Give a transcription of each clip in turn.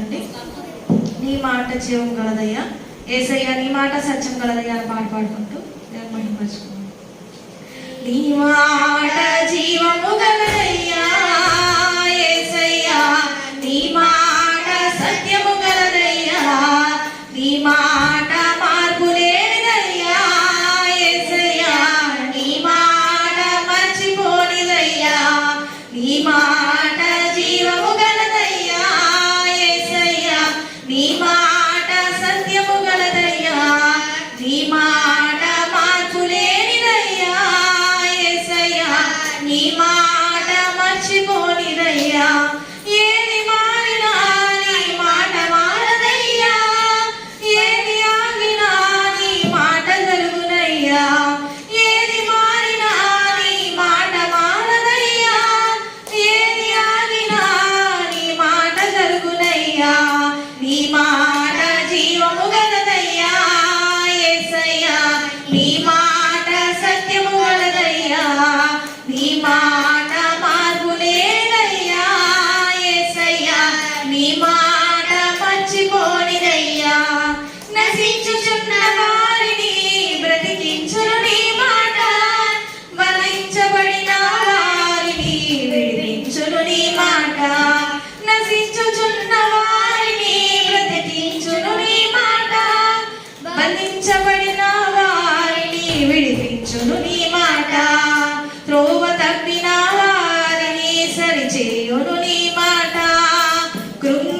పాడండి నీ మాట జీవం గలదయ్యా. ఏసయ్య నీ మాట సత్యం గలదయ్యా అని పాట పాడుకుంటూ నేను మహిమపరచుకోండి విడిచిన వారిని మాట. త్రోవ తప్పిన వారిని సరిచేయును నీ మాట. కృంగ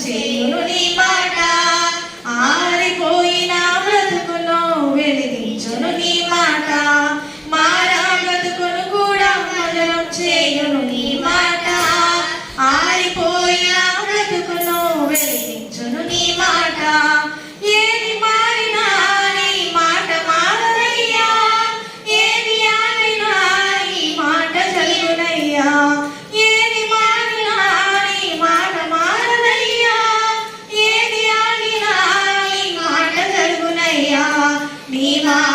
17. నీ మాట